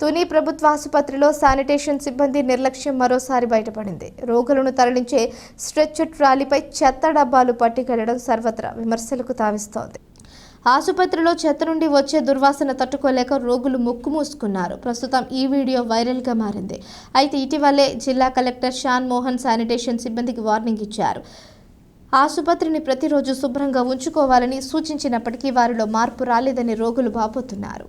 తుని ప్రభుత్వ ఆసుపత్రిలో శానిటేషన్ సిబ్బంది నిర్లక్ష్యం మరోసారి బయటపడింది. రోగులను తరలించే స్ట్రెచ్ ట్రాలీపై చెత్త డబ్బాలు పట్టుకెళ్ళడం సర్వత్రా విమర్శలకు తావిస్తోంది. ఆసుపత్రిలో చెత్త నుండి వచ్చే దుర్వాసన తట్టుకోలేక రోగులు ముక్కు మూసుకున్నారు. ప్రస్తుతం ఈ వీడియో వైరల్గా మారింది. అయితే ఇటీవలే జిల్లా కలెక్టర్ షాన్ మోహన్ శానిటేషన్ సిబ్బందికి వార్నింగ్ ఇచ్చారు. ఆసుపత్రిని ప్రతిరోజు శుభ్రంగా ఉంచుకోవాలని సూచించినప్పటికీ వారిలో మార్పు రాలేదని రోగులు బాపోతున్నారు.